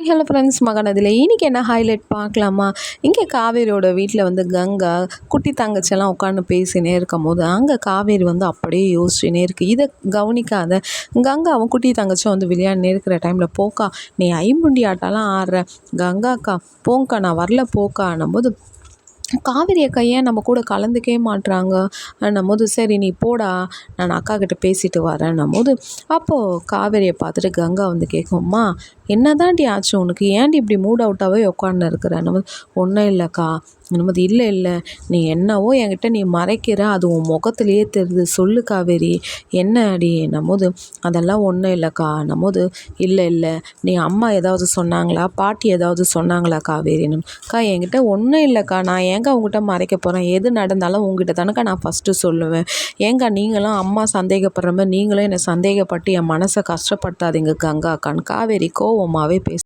Hello friends மகனதில் இன்றைக்கி என்ன highlight பார்க்கலாமா? இங்கே காவேரியோட வீட்டில் வந்து கங்கா குட்டி தங்கச்சியெல்லாம் உட்காந்து பேசினே இருக்கும் போது அங்கே காவேரி வந்து அப்படியே யோசிச்சுனே இருக்குது இதை கவனிக்காத கங்காவும் குட்டி தங்கச்சியும் வந்து விளையாடினே இருக்கிற டைமில் போக்கா நீ ஐமுண்டி ஆட்டெல்லாம் ஆடுற. கங்காக்கா போங்கக்கா நான் வரல போக்கான்னும் போது காவேரி அக்கா ஏன் நம்ம கூட கலந்துக்கவே மாட்றாங்க. நம்மோது சரி நீ போடா நான் அக்கா கிட்ட பேசிட்டு வரேன்னும் போது அப்போது காவேரியை பார்த்துட்டு கங்கா வந்து கேட்கும்மா என்ன தாண்டி ஆச்சு? உனக்கு ஏன்டி இப்படி மூட் அவுட்டாகவே உட்காந்து இருக்கிற நம்ம ஒன்றும் இல்லைக்கா. அனுமதி இல்லை இல்லை. நீ என்னவோ என்கிட்ட நீ மறைக்கிற அது உன் முகத்துலேயே தெரியுது. சொல்லு காவேரி என்ன அடி? நம்மோது அதெல்லாம் ஒன்றும் இல்லைக்கா. நம்மோது இல்லை இல்லை. நீ அம்மா ஏதாவது சொன்னாங்களா? பாட்டி ஏதாவது சொன்னாங்களா காவேரின்னு? அக்கா என்கிட்ட ஒன்றும் இல்லைக்கா. நான் ஏங்க உங்ககிட்ட மறைக்க போகிறேன் எது நடந்தாலும் உங்ககிட்ட தானக்கா நான் ஃபஸ்ட்டு சொல்லுவேன். ஏங்க நீங்களும் அம்மா சந்தேகப்படுற மாதிரி நீங்களும் என்னை சந்தேகப்பட்டு என் மனசை கஷ்டப்படுத்தாதீங்க கங்கா அக்கான்னு. காவேரி கோவமாகவே பேச